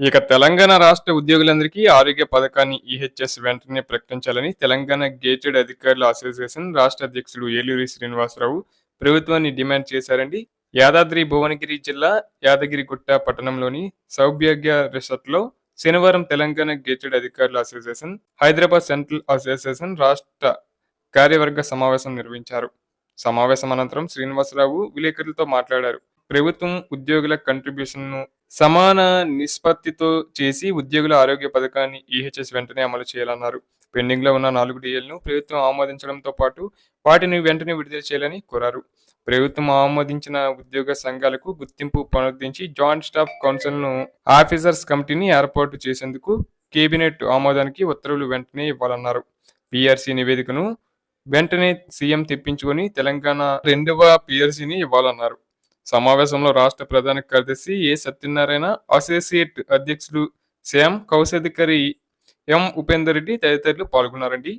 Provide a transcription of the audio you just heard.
ఇక తెలంగాణ రాష్ట్ర ఉద్యోగులందరికీ ఆరోగ్య పథకాన్ని ఈహెచ్ఎస్ వెంటనే ప్రకటించాలని తెలంగాణ గేటెడ్ అధికారుల అసోసియేషన్ రాష్ట్ర అధ్యక్షుడు ఏలూరి శ్రీనివాసరావు ప్రభుత్వాన్ని డిమాండ్ చేశారండి. యాదాద్రి భువనగిరి జిల్లా యాదగిరిగుట్ట పట్టణంలోని సౌభాగ్య రిసార్ట్లో శనివారం తెలంగాణ గేటెడ్ అధికారుల అసోసియేషన్ హైదరాబాద్ సెంట్రల్ అసోసియేషన్ రాష్ట్ర కార్యవర్గ సమావేశం నిర్వహించారు. సమావేశం అనంతరం శ్రీనివాసరావు విలేకరులతో మాట్లాడారు. ప్రభుత్వం ఉద్యోగుల కంట్రిబ్యూషన్ను సమాన నిష్పత్తితో చేసి ఉద్యోగుల ఆరోగ్య పథకాన్ని ఈహెచ్ఎస్ వెంటనే అమలు చేయాలన్నారు. పెండింగ్లో ఉన్న నాలుగు డిఎల్ను ప్రభుత్వం ఆమోదించడంతో పాటు వాటిని వెంటనే విడుదల చేయాలని కోరారు. ప్రభుత్వం ఆమోదించిన ఉద్యోగ సంఘాలకు గుర్తింపు పునరుద్ధరించి జాయింట్ స్టాఫ్ కౌన్సిల్ను ఆఫీసర్స్ కమిటీని ఏర్పాటు చేసేందుకు కేబినెట్ ఆమోదానికి ఉత్తర్వులు వెంటనే ఇవ్వాలన్నారు. పిఆర్సీ నివేదికను వెంటనే సీఎం తెప్పించుకొని తెలంగాణ రెండవ పిఆర్సీని ఇవ్వాలన్నారు. సమావేశంలో రాష్ట్ర ప్రధాన కార్యదర్శి ఏ సత్యనారాయణ అసోసియేట్ అధ్యక్షులు శ్యామ్ కౌశాధికారి ఎం ఉపేందర్ రెడ్డి తదితరులు పాల్గొన్నారండి.